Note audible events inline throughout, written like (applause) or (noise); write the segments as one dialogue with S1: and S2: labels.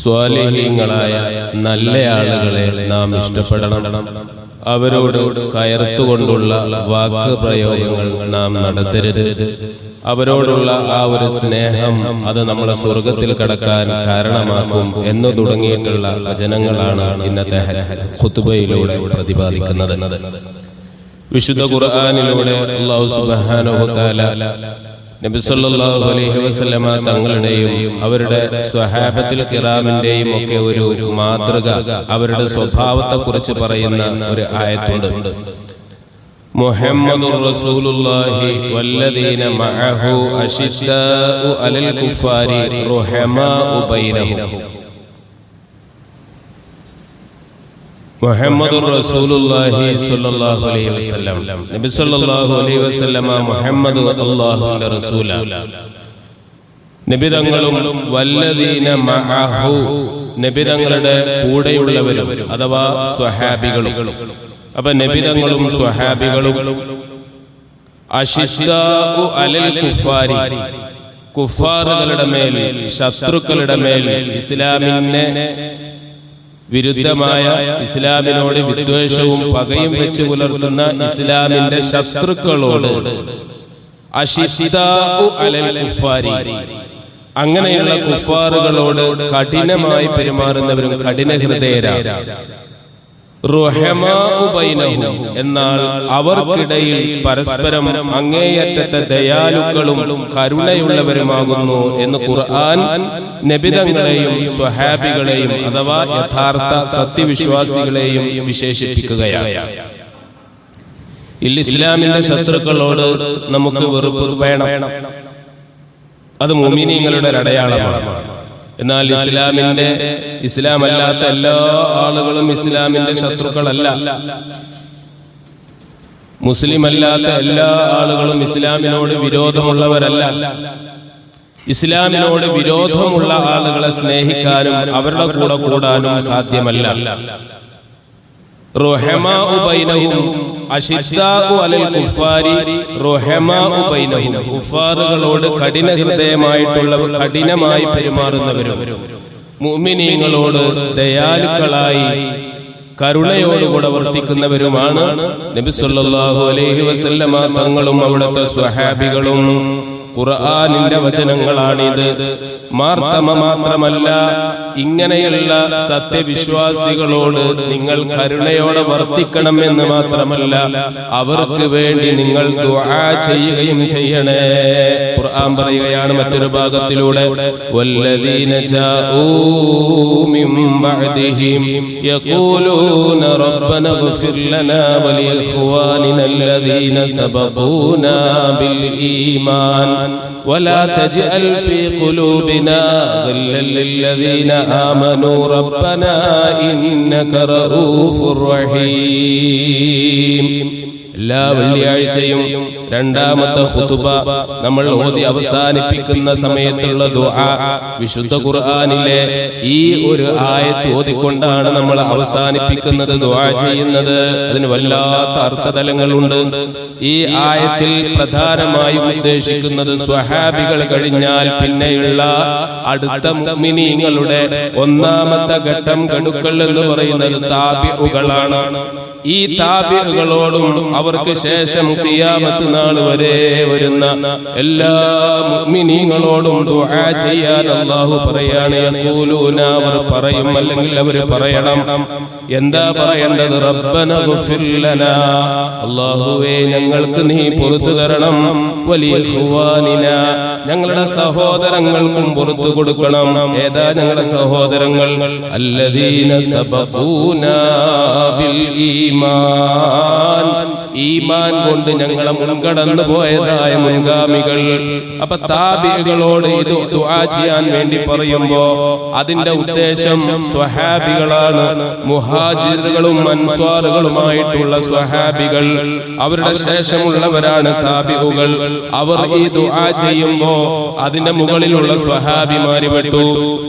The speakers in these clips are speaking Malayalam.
S1: സ്വാലിഹീങ്ങളായ നല്ല ആളുകളെ നാം ഇഷ്ടപ്പെടണം. അവരോട് കയർത്തുകൊണ്ടുള്ള വാക്ക് പ്രയോഗങ്ങൾ നാം നടത്തരുത്. അവരോടുള്ള ആ ഒരു സ്നേഹം അത് നമ്മളെ സ്വർഗത്തിൽ കടക്കാൻ കാരണമാക്കും എന്ന് തുടങ്ങിയിട്ടുള്ള വചനങ്ങളാണ് ഇന്നത്തെ ഖുത്ബയിലൂടെ പ്രതിപാദിക്കുന്നത്. വിശുദ്ധ ഖുർആാനിലൂടെ അള്ളാഹു സുബ്ഹാനഹു തആല നബി സല്ലല്ലാഹു അലൈഹി വസല്ലമ തങ്ങളുടെയും അവരുടെ സ്വഹാബത്തിൽ കിറാമിന്റെയും ഒക്കെ ഒരു മാതൃക അവരുടെ സ്വഭാവത്തെ കുറിച്ച് പറയുന്ന ഒരു ആയത്തുണ്ട്. മുഹമ്മദുർ റസൂലുള്ളാഹി വല്ലദീന മഅഹു അശിദ്ദാഉ അലൽ കുഫാരി റുഹമാഉ ബൈനഹും. മുഹമ്മദുർ റസൂലുള്ളാഹി സ്വല്ലല്ലാഹു അലൈഹി വസല്ലം. നബി സ്വല്ലല്ലാഹു അലൈഹി വസല്ലമ മുഹമ്മദ് അല്ലാഹുവിന്റെ റസൂലാണ് നബിതങ്ങളും വല്ലദീന മഅഹു. നബിതങ്ങളുടെ കൂടെയുള്ളവരും അഥവാ സ്വഹാബികളും. അപ്പൊ നബിതങ്ങളും സ്വഹാബികളും അലൽ കുഫാരി. കുഫാറുകളുടെ മേൽ ശത്രുക്കളുടെ മേൽ ഇസ്ലാമിനെ വിരുദ്ധമായ ഇസ്ലാമിനോട് വിദ്വേഷവും പകയും വെച്ച് പുലർത്തുന്ന ഇസ്ലാമിന്റെ ശത്രുക്കളോട് അങ്ങനെയുള്ള കുഫാറുകളോട് കഠിനമായി പെരുമാറുന്നവരും കഠിന ഹൃദയരാണ് എന്നാൽ അവർക്കിടയിൽ പരസ്പരം അങ്ങേയറ്റത്തെ ദയാലുക്കളും കരുണയുള്ളവരുമാകുന്നു എന്ന് ഖുർആൻ നബിതങ്ങളെയും സ്വഹാബികളെയും അഥവാ യഥാർത്ഥ സത്യവിശ്വാസികളെയും വിശേഷിപ്പിക്കുകയാണ്. ഇസ്ലാമിന്റെ ശത്രുക്കളോട് നമുക്ക് വെറുപ്പ് വേണം. അത് മുമിനിങ്ങളുടെ അടയാളമാണ് എന്നാൽ ഇസ്ലാമിന്റെ ഇസ്ലാം അല്ലാത്ത എല്ലാ ആളുകളും ഇസ്ലാമിന്റെ ശത്രുക്കളല്ല. മുസ്ലിം അല്ലാത്ത എല്ലാ ആളുകളും ഇസ്ലാമിനോട് വിരോധമുള്ളവരല്ല. ഇസ്ലാമിനോട് വിരോധമുള്ള ആളുകളെ സ്നേഹിക്കാനും അവരുടെ കൂടെ കൂടാനും സാധ്യമല്ല. കുഫാറുകളോട് കഠിന കഠിനമായി പെരുമാറുന്നവരും. മുഅ്മിനീങ്ങളോട് ദയാലുക്കളായി കരുണയോടുകൂടെ വർത്തിക്കുന്നവരുമാണ് നബി സല്ലല്ലാഹു അലൈഹി വസല്ലമ തങ്ങളും അവിടുത്തെ സ്വഹാബികളും ഖുർആനിന്റെ വചനങ്ങളാണിത്. മാർത്തമ മാത്രമല്ല ഇങ്ങനെയുള്ള സത്യവിശ്വാസികളോട് നിങ്ങൾ കരുണയോടെ വർത്തിക്കണമെന്ന് മാത്രമല്ല അവർക്ക് വേണ്ടി നിങ്ങൾ ദുആ ചെയ്യുകയും ചെയ്യണേ ഖുർആൻ പറയുകയാണ് മറ്റൊരു ഭാഗത്തിലൂടെ വല്ലദീന ജാഊ മിൻ ബഅദിഹിം യഖൂലൂന റബ്ബന ഇഗ്ഫിർ ലനാ വലിഇഖ്വാനിന الذين سبقونا بالإيمان ولا تجعل في قلوبنا بنا ظلا للذين آمنوا ربنا إنك رؤوف رحيم لا ولي عيسيم രണ്ടാമത്തെ ഖുതുബ നമ്മൾ ഓതി അവസാനിപ്പിക്കുന്ന സമയത്തുള്ള ദുആ വിശുദ്ധ ഖുർആനിലെ ഈ ഒരു ആയത്ത് ഓതിക്കൊണ്ടാണ് നമ്മൾ അവസാനിപ്പിക്കുന്നത് ദുആ ചെയ്യുന്നത്. അതിന് വല്ലാത്ത അർത്ഥതലങ്ങളുണ്ട്. ഈ ആയത്തിൽ പ്രധാനമായും ഉദ്ദേശിക്കുന്നത് സ്വഹാബികൾ കഴിഞ്ഞാൽ പിന്നെയുള്ള അടുത്ത മുഅ്മിനീങ്ങളുടെ ഒന്നാമത്തെ ഘട്ടം ഗഡുക്കൾ എന്ന് പറയുന്നത് താബിഉകളാണ്. ഈ താബിഉകളോടും അവർക്ക് ശേഷം കിയാമത്ത് നാൾ വരെ വരുന്ന എല്ലാ മുഅ്മിനീങ്ങളോടും ദുആ ചെയ്യാൻ അല്ലാഹു പറയാണ്. യഖൂലൂന അവർ പറയും അല്ലെങ്കിൽ അവർ പറയണം. എന്താ പറയേണ്ടത്? റബ്ബന ഗഫിർ ലനാ. അല്ലാഹുവേ ഞങ്ങൾക്ക് നീ പുറത്തു തരണം. വലിയ ഇഖ്വാനിന ഞങ്ങളുടെ സഹോദരങ്ങൾക്കും പുറത്തു കൊടുക്കണം. ഏതാ ഞങ്ങളുടെ സഹോദരങ്ങൾ? അല്ലദീന സബഖൂന ബിൽ ഈമാൻ. ഈമാൻ കൊണ്ട് ഞങ്ങളെ മുൻകടന്നു പോയതായ മുൻഗാമികൾ. അപ്പൊ താബികളോട് ഇത് ദുആ ചെയ്യാൻ വേണ്ടി പറയുമ്പോ അതിന്റെ ഉദ്ദേശം സ്വഹാബികളാണ്. മുഹാജിറുകളും അൻസ്വാറുകളുമായിട്ടുള്ള സ്വഹാബികൾ. അവരുടെ ശേഷമുള്ളവരാണ് താബികൾ അവർ ഈ ദുആ ചെയ്യുമ്പോ അതിന്റെ മുകളിലുള്ള സ്വഹാബിമാര് പെട്ടു.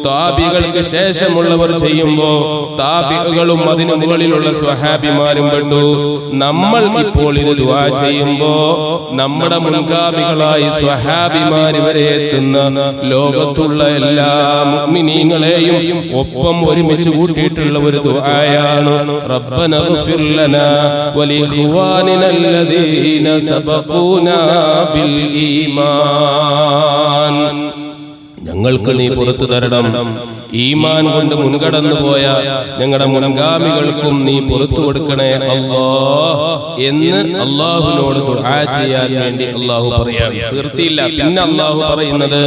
S1: താബികൾക്ക് ശേഷമുള്ളവർ ചെയ്യുമ്പോ താബികളും അതിന് മുകളിലുള്ള സ്വഹാബിമാരും പെട്ടു. നമ്മൾ ഇപ്പോൾ ഇത് ദുവാ ചെയ്യുമ്പോ നമ്മുടെ മുൻഗാമികളായി സ്വഹാബിമാര് വരെ എത്തുന്ന ലോകത്തുള്ള എല്ലാ മുഗ്മിനീങ്ങളെയും ഒപ്പം ഒരുമിച്ച് കൂട്ടിയിട്ടുള്ള ഒരു ദുആയാണ് റബ്ബനുല്ലന വലിയ ീമാൻ വലിഖ്വാനിന സബഖൂനാ ബിൽ ഈമാൻ. ഞങ്ങൾക്ക് നീ പുറത്തു തരണം. ഈമാൻ കൊണ്ട് മുൻകടന്നു പോയ ഞങ്ങളുടെ മുൻഗാമികൾക്കും നീ പുറത്തു കൊടുക്കണേ അല്ലാ എന്ന് അള്ളാഹുവിനോട് ദുആ ചെയ്യാൻ വേണ്ടി അള്ളാഹു പറയാണ് തീർത്തിയില്ല. പിന്നെ അള്ളാഹു പറയുന്നത്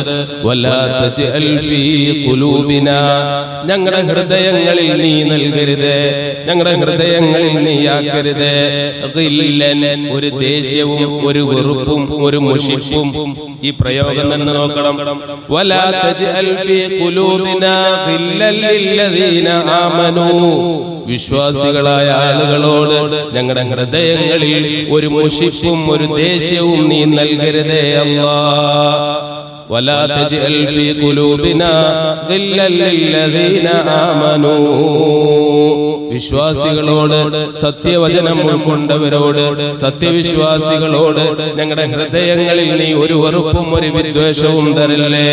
S1: ഞങ്ങളുടെ ഹൃദയങ്ങളിൽ നീ നൽകരുത്. ഞങ്ങളുടെ ഹൃദയങ്ങളിൽ നീ ആക്കരുത്. ഒരു ദേഷ്യവും ഒരു വെറുപ്പും ഒരു മുഷിപ്പും ഈ പ്രയോഗം തന്നെ നോക്കണം. വലാ തജ്അൽ ഫീ ഖുലൂബിനാ ഗില്ലൻ ലില്ലദീന ആമനൂ വിശ്വാസികളായ ആളുകളോട് ഞങ്ങളുടെ ഹൃദയങ്ങളിൽ ഒരു മുഷിപ്പും ഒരു ദേഷ്യവും നീ നൽകരുതേ അല്ലാ ولا تجعل في قلوبنا غلا للذين آمنوا വിശ്വാസികളോട് സത്യവചനം ഉൾക്കൊണ്ടവരോട് സത്യവിശ്വാസികളോട് ഞങ്ങളുടെ ഹൃദയങ്ങളിൽ നീ ഒരു വെറുപ്പും ഒരു വിദ്വേഷവും തരല്ലേ?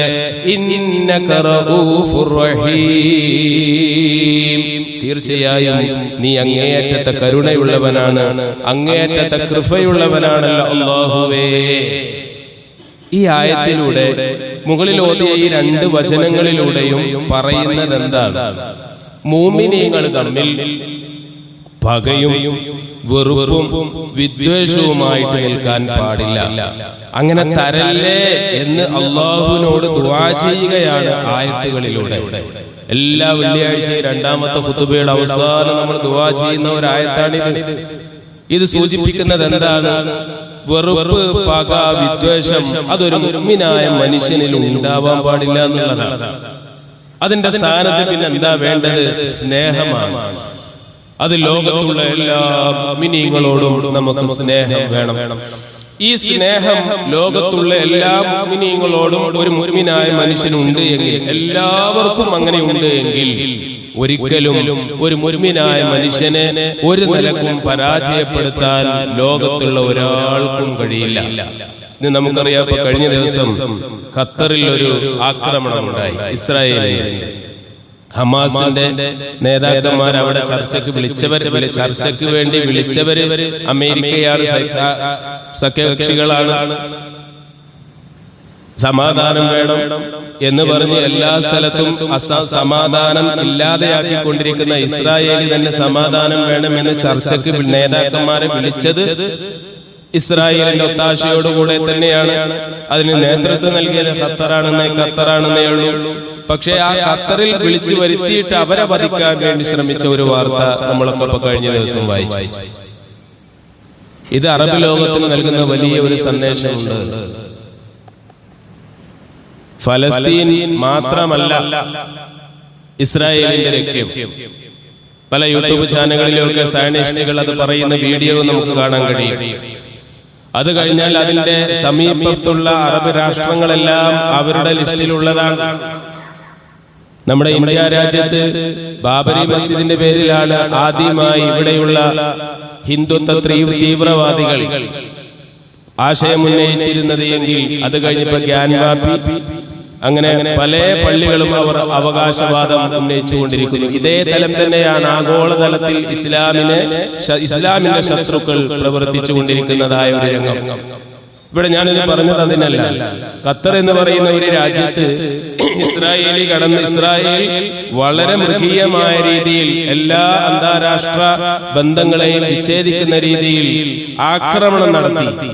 S1: തീർച്ചയായും നീ അങ്ങേയറ്റത്തെ കരുണയുള്ളവനാണ് അങ്ങേയറ്റത്തെ കൃപയുള്ളവനാണല്ലോ അല്ലാഹുവേ. ഈ ആയത്തിലൂടെ മുകളിൽ ഓതിയ ഈ രണ്ട് വചനങ്ങളിലൂടെയും പറയുന്നത് എന്താണ് മൂമിനീങ്ങൾ തമ്മിൽ പകയും വെറുപ്പും വിദ്വേഷവുമായിട്ട് നിൽക്കാൻ പാടില്ല. അങ്ങനെ തരല്ലേ എന്ന് അള്ളാഹുവിനോട് ദുആ ചെയ്യുകയാണ് ആയത്തുകളിലൂടെ. എല്ലാ വെള്ളിയാഴ്ചയും രണ്ടാമത്തെ കുത്തുബയുടെ അവസാനം നമ്മൾ ദുആ ചെയ്യുന്ന ഒരു ആയത്താണിത്. ഇത് സൂചിപ്പിക്കുന്നത് എന്താണ്? വെറുപ്പ് പക വിദ്വേഷം അതൊരു മുഗ്മിനായ മനുഷ്യനിൽ ഉണ്ടാവാൻ പാടില്ല എന്നുള്ളതാണ്. അതിന്റെ സ്ഥാനത്ത് പിന്നെ എന്താ വേണ്ടത്? സ്നേഹമാണ്. അത് ലോകത്തുള്ള എല്ലാ മിനിങ്ങളോടും നമുക്ക് സ്നേഹം വേണം. ഈ സ്നേഹം ലോകത്തുള്ള എല്ലാ മിനിങ്ങളോടും ഒരു മുരുമിനായ മനുഷ്യനുണ്ട് എങ്കിൽ എല്ലാവർക്കും അങ്ങനെ ഉണ്ട് എങ്കിൽ ഒരിക്കലും ഒരു മുർമിനായ മനുഷ്യനെ ഒരു നിലക്കും പരാജയപ്പെടുത്താൻ ലോകത്തുള്ള ഒരാൾക്കും കഴിയില്ല. ഇത് നമുക്കറിയാം കഴിഞ്ഞ ദിവസം ഖത്തറിൽ ഒരു ആക്രമണം ഉണ്ടായി. ഇസ്രായേലിന്റെ ഹമാസിന്റെ നേതാക്കന്മാർ അവിടെ ചർച്ചയ്ക്ക് വിളിച്ചവര് ചർച്ചയ്ക്ക് വേണ്ടി വിളിച്ചവര് അമേരിക്കയാണ് സഖ്യകക്ഷികളാണ്. സമാധാനം വേണം എന്ന് പറഞ്ഞ് എല്ലാ സ്ഥലത്തും സമാധാനം ഇല്ലാതെയാക്കിക്കൊണ്ടിരിക്കുന്ന ഇസ്രായേലി തന്നെ സമാധാനം വേണം എന്ന് ചർച്ചയ്ക്ക് നേതാക്കന്മാരെ വിളിച്ചത് ഇസ്രായേലിന്റെ ഒത്താശയോടുകൂടെ തന്നെയാണ് അതിന് നേതൃത്വം നൽകിയത്. ഖത്തറാണെന്നേ ഖത്തറാണെന്നേ ഉള്ളൂ. പക്ഷേ ആ ഖത്തറിൽ വിളിച്ചു വരുത്തിയിട്ട് അവരെ വധിക്കാൻ വേണ്ടി ശ്രമിച്ച ഒരു വാർത്ത നമ്മളൊക്കെ കഴിഞ്ഞ ദിവസം വായിച്ചു. ഇത് അറബ് ലോകത്തിന് നൽകുന്ന വലിയ ഒരു സന്ദേശമുണ്ട്. ഫലസ്തീൻ മാത്രമല്ല ഇസ്രായേലിന്റെ ലക്ഷ്യം. പല യൂട്യൂബ് ചാനലുകളിലൊക്കെ സയനിസ്റ്റുകൾ അത് പറയുന്ന വീഡിയോ നമുക്ക് കാണാൻ കഴിയും. അത് കഴിഞ്ഞാൽ അതിന്റെ സമീപത്തുള്ള അറബ് രാഷ്ട്രങ്ങളെല്ലാം അവരുടെ ലിസ്റ്റിലുള്ളതാണ് നമ്മുടെ ഇന്ത്യ രാജ്യത്ത് ബാബരി മസ്ജിദിന്റെ പേരിലാണ് ആദ്യമായി ഇവിടെയുള്ള ഹിന്ദുത്വ തീവ്രവാദികൾ. ആശയം ഉന്നയിച്ചിരുന്നത് എങ്കിൽ അത് കഴിഞ്ഞപ്പോ ഗ്യാൻവാപ്പി അങ്ങനെ പല പള്ളികളും അവർ അവകാശവാദം ഉന്നയിച്ചുകൊണ്ടിരിക്കുന്നു. ഇതേ തലം തന്നെയാണ് ആഗോളതലത്തിൽ ഇസ്ലാമിനെ ഇസ്ലാമിന്റെ ശത്രുക്കൾ പ്രവർത്തിച്ചു കൊണ്ടിരിക്കുന്നതായ ഒരു രംഗം. ഇവിടെ ഞാനിത് പറഞ്ഞത് അതിനല്ല. ഖത്തർ എന്ന് പറയുന്ന ഒരു രാജ്യത്ത് (coughs) ഇസ്രായേലി കടന്ന് ഇസ്രായേൽ വളരെ മൃഗീയമായ രീതിയിൽ എല്ലാ അന്താരാഷ്ട്ര ബന്ധങ്ങളെയും വിച്ഛേദിക്കുന്ന രീതിയിൽ ആക്രമണം നടത്തി.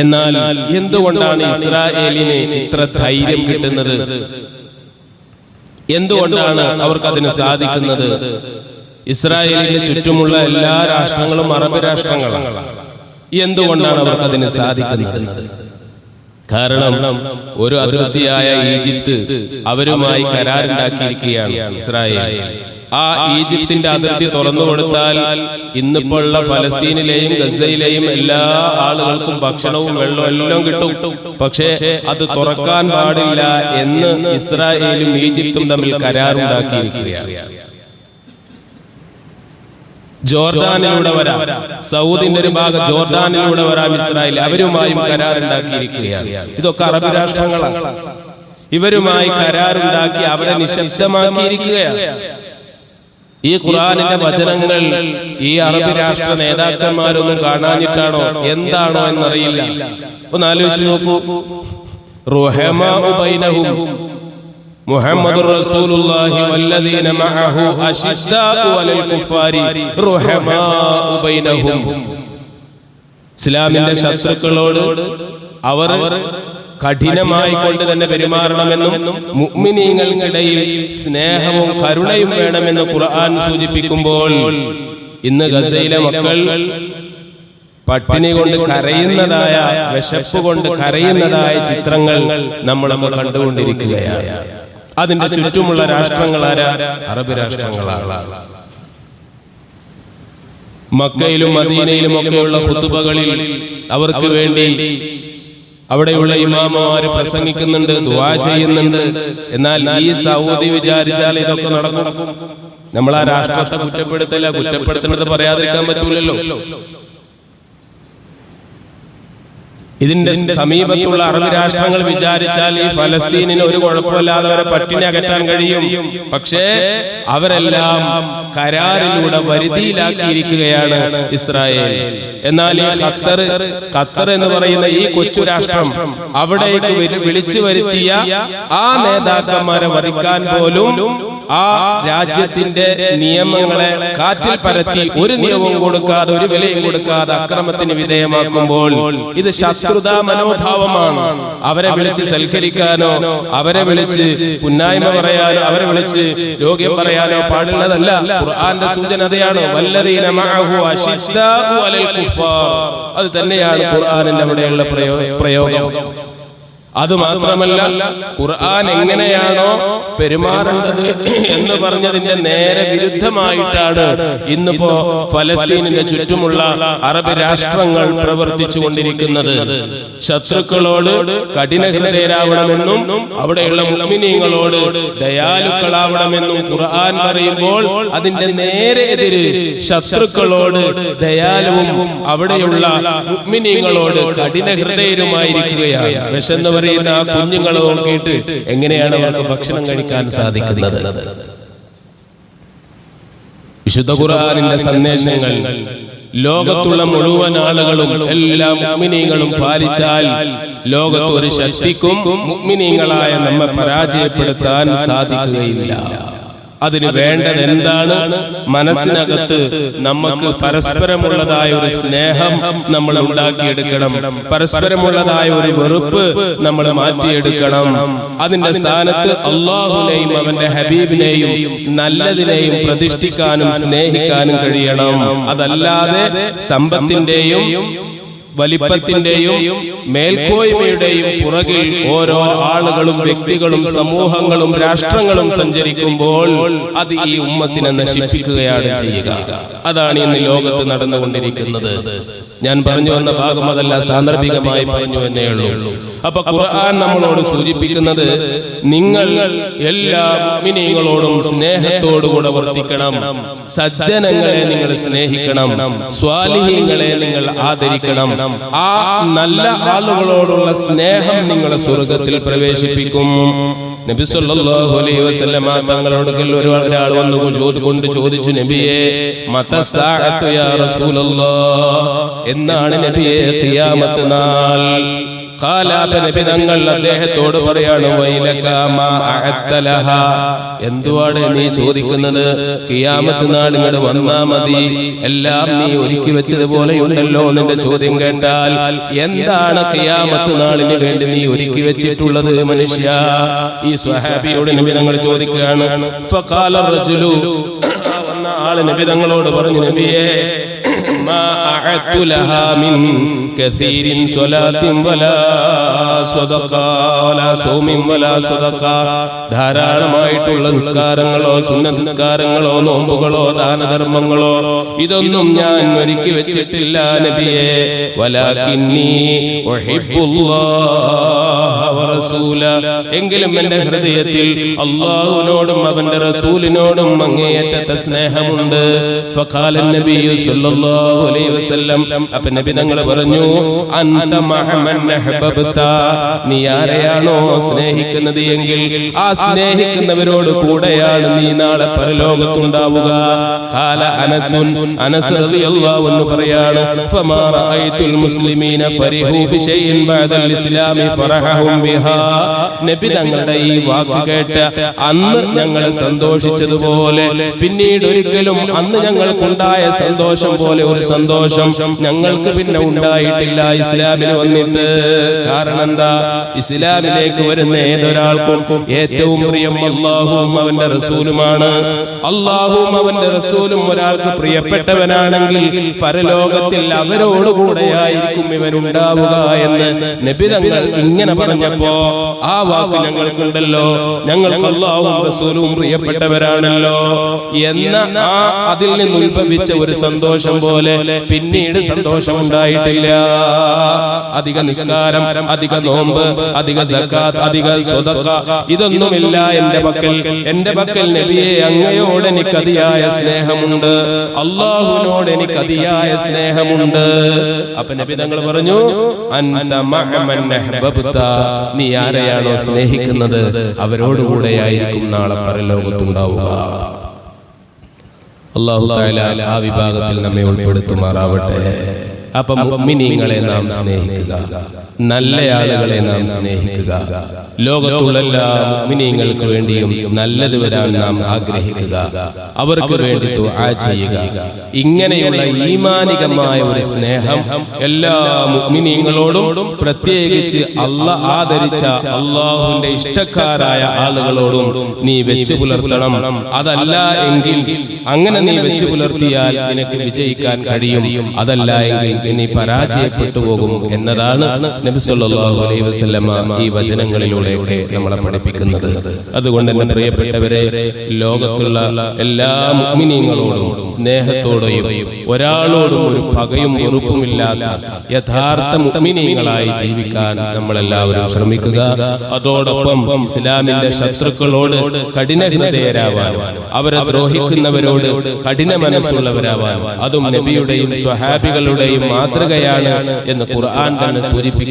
S1: എന്നാൽ എന്തുകൊണ്ടാണ് ഇസ്രായേലിന് ഇത്ര ധൈര്യം കിട്ടുന്നത്? എന്തുകൊണ്ടാണ് അവർക്ക് അതിന് സാധിക്കുന്നത്? ഇസ്രായേലിന് ചുറ്റുമുള്ള എല്ലാ രാഷ്ട്രങ്ങളും അറബ് രാഷ്ട്രങ്ങളാണ്. എന്തുകൊണ്ടാണ് അവർക്ക് അതിന് സാധിക്കുന്നത്? കാരണം ഒരു അതിർത്തിയായ ഈജിപ്ത് അവരുമായി കരാറുണ്ടാക്കിയിരിക്കുകയാണ് ഇസ്രായേൽ. ആ ഈജിപ്തിന്റെ അതിർത്തി തുറന്നു കൊടുത്താൽ ഇന്നിപ്പോ ഉള്ള ഫലസ്തീനിലെയും ഗസയിലെയും എല്ലാ ആളുകൾക്കും ഭക്ഷണവും വെള്ളവും എല്ലാം കിട്ടും. പക്ഷേ അത് തുറക്കാൻ പാടില്ല എന്ന് ഇസ്രായേലും ഈജിപ്തും തമ്മിൽ കരാറുണ്ടാക്കിയിരിക്കുകയാണ്. ജോർദാനിലൂടെ വരാം. സൗദിന്റെ ഒരു ഭാഗം ജോർദാനിലൂടെ വരാം ഇസ്രായേൽ. അവരുമായും കരാറുണ്ടാക്കിയിരിക്കുകയാണ്. ഇതൊക്കെ അറബ് രാഷ്ട്രങ്ങളാണ്. ഇവരുമായി കരാറുണ്ടാക്കി അവരെ നിശബ്ദമാക്കിയിരിക്കുകയാണ്. ഈ ഖുറാനിന്റെ വചനങ്ങൾ ഈ അറബ് രാഷ്ട്ര നേതാക്കന്മാരൊന്നും കാണാഞ്ഞിട്ടാണോ? എന്താണോ എന്നറിയില്ല. ഒന്ന് ആലോചിച്ച് നോക്കൂ. മുഹമ്മദ് റസൂലുള്ളാഹി വല്ലദീന മഅഹു അശിദ്ദാഉ അലൽ കുഫാരി റുഹമാഉ ബൈനഹും ഇസ്ലാമിന്റെ ശത്രുക്കളോട് അവർ കഠിനമായി കൊണ്ട് തന്നെ പെരുമാറണമെന്നും മുഅ്മിനീങ്ങൾക്കിടയിൽ സ്നേഹവും കരുണയും വേണമെന്ന് ഖുർആൻ സൂചിപ്പിക്കുമ്പോൾ ഇന്ന് ഗസയിലെ മക്കൾ പട്ടിണി കൊണ്ട് കരയുന്നതായ വിശപ്പ് കൊണ്ട് കരയുന്നതായ ചിത്രങ്ങൾ നമ്മളൊക്കെ കണ്ടുകൊണ്ടിരിക്കുകയാണ്. അതിന്റെ ചുറ്റുമുള്ള രാഷ്ട്രങ്ങളാരാ അറബ് രാഷ്ട്രങ്ങളാണ്. മക്കയിലും മദീനയിലും ഒക്കെയുള്ള ഹുത്തുബകളിൽ അവർക്ക് വേണ്ടി അവിടെയുള്ള ഇമാമമാര് പ്രസംഗിക്കുന്നുണ്ട് ദുവാ ചെയ്യുന്നുണ്ട്. എന്നാൽ ഈ സൗദി വിചാരിച്ചാൽ ഇതൊക്കെ നടക്കും. നമ്മൾ ആ രാഷ്ട്രത്തെ കുറ്റപ്പെടുത്തില്ല കുറ്റപ്പെടുത്തുന്നത് പറയാതിരിക്കാൻ പറ്റൂലല്ലോ. ഇതിന്റെ സമീപത്തുള്ള അറബ് രാഷ്ട്രങ്ങൾ വിചാരിച്ചാൽ ഈ ഫലസ്തീനിന് ഒരു കുഴപ്പമില്ലാതെ അവരെ പട്ടിണി അകറ്റാൻ കഴിയും. പക്ഷേ അവരെല്ലാം കരാറിലൂടെ വരുതിയിലാക്കിയിരിക്കുകയാണ് ഇസ്രായേൽ. എന്നാൽ ഈ ഖത്തർ ഖത്തർ എന്ന് പറയുന്ന ഈ കൊച്ചു രാഷ്ട്രം അവിടേക്ക് വിളിച്ചു വരുത്തിയ ആ നേതാക്കന്മാരെ വധിക്കാൻ പോലും ആ രാജ്യത്തിന്റെ നിയമങ്ങളെ കാറ്റിൽ പരത്തി ഒരു നിയമവും കൊടുക്കാതെ ഒരു വിലയും കൊടുക്കാതെ അക്രമത്തിന് വിധേയമാക്കുമ്പോൾ ഇത് ശത്രുതാ മനോഭാവമാണ് അവരെ വിളിച്ച് സൽക്കരിക്കാനോ അവരെ വിളിച്ച് പുന്നായ്മ പറയാനോ അവരെ വിളിച്ച് രോഗ്യം പറയാനോ പാടുള്ളതല്ല. ഖുർആന്റെ സൂചന അതെയാണ്. കുഫാർ. അത് തന്നെയാണ് ഖുർആനിന്റെ അവിടെയുള്ള പ്രയോ- പ്രയോഗം. അത് മാത്രമല്ല ഖുർആൻ എങ്ങനെയാണോ പെരുമാറേണ്ടത് എന്ന് പറഞ്ഞതിന്റെ നേരെ വിരുദ്ധമായിട്ടാണ് ഇന്നിപ്പോ ഫലസ്തീനിന്റെ ചുറ്റുമുള്ള അറബ് രാഷ്ട്രങ്ങൾ പ്രവർത്തിച്ചു കൊണ്ടിരിക്കുന്നത് ശത്രുക്കളോട് കഠിന ഹൃദയരാവണമെന്നും അവിടെയുള്ള മുഅ്മിനീങ്ങളോട് ദയാലുക്കളാവണമെന്നും ഖുർആൻ പറയുമ്പോൾ അതിന്റെ നേരെ എതിര് ശത്രുക്കളോട് ദയാലുവും അവിടെയുള്ള മുഅ്മിനീങ്ങളോട് കഠിന ഹൃദയരുമായിരിക്കുകയാണ്. വിശന്ന് പറയുന്ന ആ കുഞ്ഞുങ്ങളെ നോക്കിയിട്ട് എങ്ങനെയാണ് അവർക്ക് ഭക്ഷണം കഴിക്കാൻ സാധിക്കുന്നത്? വിശുദ്ധ ഖുർആനിന്റെ സന്ദേശങ്ങൾ ലോകത്തുള്ള മുഴുവൻ ആളുകളും എല്ലാ മുഅ്മിനീങ്ങളും പാലിച്ചാൽ ലോകത്ത് ഒരു ശക്തിക്കും മുഅ്മിനീങ്ങളായ നമ്മെ പരാജയപ്പെടുത്താൻ സാധിക്കുകയില്ല. അതിന് വേണ്ടത് എന്താണ്? മനസ്സിനകത്ത് നമുക്ക് പരസ്പരമുള്ളതായ ഒരു സ്നേഹം നമ്മൾ ഉണ്ടാക്കിയെടുക്കണം. പരസ്പരമുള്ളതായ ഒരു വെറുപ്പ് നമ്മൾ മാറ്റിയെടുക്കണം. അതിന്റെ സ്ഥാനത്ത് അള്ളാഹുനെയും അവന്റെ ഹബീബിനെയും നല്ലതിനെയും പ്രതിഷ്ഠിക്കാനും സ്നേഹിക്കാനും കഴിയണം. അതല്ലാതെ സമ്പത്തിന്റെയും വലിപ്പത്തിന്റെയും മേൽക്കോയ്മയുടെയും പുറകിൽ ഓരോ ആളുകളും വ്യക്തികളും സമൂഹങ്ങളും രാഷ്ട്രങ്ങളും സഞ്ചരിക്കുമ്പോൾ അത് ഈ ഉമ്മത്തിനെ നശിപ്പിക്കുകയാണ് ചെയ്യുക. അതാണ് ഇന്ന് ലോകത്ത് നടന്നുകൊണ്ടിരിക്കുന്നത്. ഞാൻ പറഞ്ഞു വന്ന ഭാഗം അതല്ല സാന്ദർഭികമായി പറഞ്ഞു എന്നേ ഉള്ളൂ. അപ്പൊ ഖുർആൻ നമ്മളോട് സൂചിപ്പിക്കുന്നത് നിങ്ങൾ എല്ലാ മിനിങ്ങളോടും സ്നേഹത്തോടുകൂടെ വർത്തിക്കണം. സജ്ജനങ്ങളെ നിങ്ങൾ സ്നേഹിക്കണം. സ്വാലിഹീങ്ങളെ നിങ്ങൾ ആദരിക്കണം. ആ നല്ല ആളുകളോടുള്ള സ്നേഹം നിങ്ങളെ സ്വർഗത്തിൽ പ്രവേശിപ്പിക്കും. നബി സല്ലല്ലാഹു അലൈഹി വസല്ലമ തങ്ങളോട് ഒരു ഒരാൾ വന്നു ചോദിച്ചു കൊണ്ട് ചോദിച്ചു നബിയേ മത മതസാഅത്തു യാ റസൂലല്ലാഹ് എന്നാണ് നബിയെ തിയാമത്ത് നാൾ. കാലാപ നബി തങ്ങൾ അദ്ദേഹത്തോട് പറയാണ്. എന്തുവാണ് നീ ചോദിക്കുന്നത്? കിയാമത്ത് നാടിനോട് വന്നാ മതി. എല്ലാം നീ ഒരുക്കി വെച്ചതുപോലെ ഉണ്ടല്ലോ നിന്റെ ചോദ്യം കേട്ടാൽ. എന്താണ് കിയാമത്ത് നാളിന് വേണ്ടി നീ ഒരുക്കി വെച്ചിട്ടുള്ളത് മനുഷ്യ? ഈ സ്വഹാബിയോട് നബി തങ്ങൾ ചോദിക്കുകയാണ് ആൾ നബി തങ്ങളോട് പറഞ്ഞു നബിയെ മാ أعدت لها من كثير صلاة ولا صدقة ولا صوم ولا صدقة ധാരാളമായിട്ടുള്ള നിസ്കാരങ്ങളോ സുന്ന നിസ്കാരങ്ങളോ നോമ്പുകളോ ദാനധർമ്മങ്ങളോ ഇതൊന്നും ഞാൻ ഒരുക്കി വെച്ചിട്ടില്ല നബിയെ വലാകിന്നി ഉഹിബ്ബുല്ലാഹ വറസൂല എങ്കിലും എന്റെ ഹൃദയത്തിൽ അള്ളാഹുവിനോടും അവന്റെ റസൂലിനോടും അങ്ങേയറ്റത്തെ സ്നേഹമുണ്ട് ഫഖാല നബിയു സല്ലല്ലാഹു അലൈഹി വസല്ലം അപ്പൊ നബി തങ്ങൾ പറഞ്ഞു അന്ത നീ ആരെയാണോ സ്നേഹിക്കുന്നത് എങ്കിൽ ആ സ്നേഹിക്കുന്നവരോട് കൂടെയാണ് നീ നാളെ പരലോകത്തുണ്ടാവുക. ഖാല അനസുൻ അനസ് റളിയല്ലാഹു അൻഹു പറയാണ് ഫമാ റഅയ്തുൽ മുസ്ലിമീന ഫരിഹു ബിശൈഇൻ ബഅദൽ ഇസ്ലാമി ഫറഹഹും ബിഹാ. നബി തങ്ങളുടെ ഈ വാക്ക് കേട്ട് അന്ന് ഞങ്ങൾ സന്തോഷിച്ചതുപോലെ പിന്നീട് ഒരിക്കലും അന്ന് ഞങ്ങൾക്കുണ്ടായ സന്തോഷം പോലെ ഒരു സന്തോഷം ഞങ്ങൾക്ക് പിന്നെ ഉണ്ടായിട്ടില്ല. ഇസ്ലാമിൽ വന്നിട്ട് കാരണം എന്താ ഇസ്ലാമിലേക്ക് വരുന്ന ഏതൊരാൾക്കും ഏറ്റവും പ്രിയം അള്ളാഹുവും അവന്റെ റസൂലുമാണ്. അള്ളാഹുവും അവന്റെ റസൂലും ഒരാൾക്ക് പ്രിയപ്പെട്ടവനാണെങ്കിൽ പരലോകത്തിൽ അവരോടുകൂടെയായിരിക്കും ഇവനുണ്ടാവുക എന്ന് നബിതങ്ങൾ ഇങ്ങനെ പറഞ്ഞപ്പോ ആ വാക്ക് ഞങ്ങൾക്കുണ്ടല്ലോ. ഞങ്ങൾക്ക് അള്ളാഹും റസൂലും പ്രിയപ്പെട്ടവരാണല്ലോ. എന്ന ആ അതിൽ നിന്ന് ഉത്ഭവിച്ച ഒരു സന്തോഷം പോലെ പിന്നീട് സന്തോഷം ഉണ്ടായിട്ടില്ല അധിക നിസ്കാരം അധിക നോമ്പ് അധിക സക്കാത്ത് അധിക സ്വതക്ക. ഇതൊന്നുമില്ല എന്റെ പക്കൽ. എന്റെ പക്കൽ നബിയെ അങ്ങയോട് എനിക്ക് അതിയായ സ്നേഹമുണ്ട്. അള്ളാഹുവിനോട് എനിക്ക് അതിയായ സ്നേഹമുണ്ട്. അപ്പൊ നബി തങ്ങൾ പറഞ്ഞു. നീ ആരെയാണോ സ്നേഹിക്കുന്നത്? അവരോടുകൂടെയായിരിക്കും നാളെ പരലോകത്തുണ്ടാവുക. അള്ളാഹു ആ വിഭാഗത്തിൽ നമ്മെ ഉൾപ്പെടുത്തുമാറാവട്ടെ. അപ്പം മുഅ്മിനീങ്ങളെ നാം സ്നേഹിക്കുക. നല്ല ആളുകളെ നാം സ്നേഹിക്കുക. ലോകത്തുള്ള എല്ലാ മിനിയങ്ങൾക്ക് വേണ്ടിയും നല്ലത് വരാൻ നാം ആഗ്രഹിക്കുക. അവർക്ക് വേണ്ടി ദുആ ചെയ്യുക. ഇങ്ങനെയുള്ള ഈമാനികമായ ഒരു സ്നേഹം എല്ലാ മുഅ്മിനീങ്ങളോടും പ്രത്യേകിച്ച് അല്ല ആദരിച്ച അള്ളാഹുവിന്റെ ഇഷ്ടക്കാരായ ആളുകളോടും നീ വെച്ചു പുലർത്തണം. അതല്ല എങ്കിൽ അങ്ങനെ നീ വെച്ചു പുലർത്തിയാൽ നിനക്ക് വിജയിക്കാൻ കഴിയും. അതല്ല എങ്കിൽ നീ പരാജയപ്പെട്ടു പോകും എന്നതാണ് നബി സല്ലല്ലാഹു അലൈഹി വസല്ലമ ഈ വചനങ്ങളിലൂടെയൊക്കെ നമ്മളെ പഠിപ്പിക്കുന്നത്. അതുകൊണ്ട് എന്റെ പ്രിയപ്പെട്ടവരെ ലോകത്തുള്ള എല്ലാ മുഅ്മിനീങ്ങളോടും സ്നേഹത്തോടെയും ഒരാളോടും ഒരു പകയും വെറുപ്പുമില്ലാത്ത യഥാർത്ഥ മുഅ്മിനീങ്ങളായി ജീവിക്കാൻ നമ്മളെല്ലാവരും ശ്രമിക്കുക. അതോടൊപ്പം ഇസ്ലാമിന്റെ ശത്രുക്കളോട് കഠിന ഹൃദയരാവാനും അവരെ ദ്രോഹിക്കുന്നവരോട് കഠിന മനസ്സുള്ളവരാവാനും അതും നബിയുടെയും സ്വഹാബികളുടെയും മാതൃകയാണ് എന്ന് ഖുർആൻ തന്നെ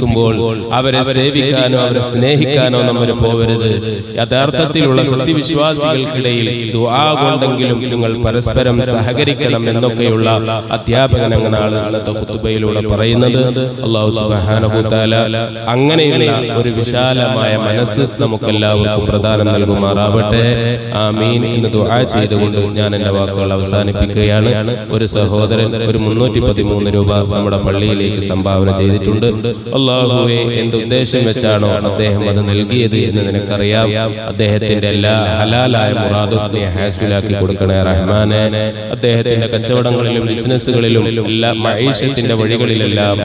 S1: സൂചിപ്പിക്കുമ്പോൾ അവരെ സേവിക്കാനോ അവരെ സ്നേഹിക്കാനോ നമ്മൾ പോവരുത് യഥാർത്ഥത്തിലുള്ള സത്യവിശ്വാസികൾക്കിടയിൽ ദുആ കൊണ്ടെങ്കിലും നിങ്ങൾ പരസ്പരം സഹകരിക്കണം എന്നൊക്കെയുള്ള അധ്യാപകനങ്ങളാണ് ഇന്നത്തെ ഹുത്തുബയിലൂടെ പറയുന്നത്. അള്ളാഹു അങ്ങനെയുള്ള ഒരു വിശാലമായ മനസ്സ് നമുക്കെല്ലാവർക്കും പ്രധാനം നൽകുമാറാവട്ടെ. ആമീൻ എന്ന് ദുആ ചെയ്തുകൊണ്ട് ഞാൻ എന്റെ വാക്കുകൾ അവസാനിപ്പിക്കുകയാണ്. ഒരു സഹോദരൻ ഒരു മുന്നൂറ്റി പതിമൂന്ന് രൂപ നമ്മുടെ പള്ളിയിലേക്ക് സംഭാവന ചെയ്തിട്ടുണ്ട്. അള്ളാഹുവെ എന്ത് ഉദ്ദേശം വെച്ചാണോ അദ്ദേഹം അത് നൽകിയത് എന്ന് നിനക്കറിയാം. അദ്ദേഹത്തിന്റെ എല്ലാ ഹലാലായ മുറാദും ഹാസുലാക്കി കൊടുക്കണേ റഹ്മാനെ. അദ്ദേഹത്തിന്റെ കച്ചവടങ്ങളിലും ബിസിനസ്സുകളിലും എല്ലാ മഹേഷ്യത്തിന്റെ വഴികളിലെല്ലാം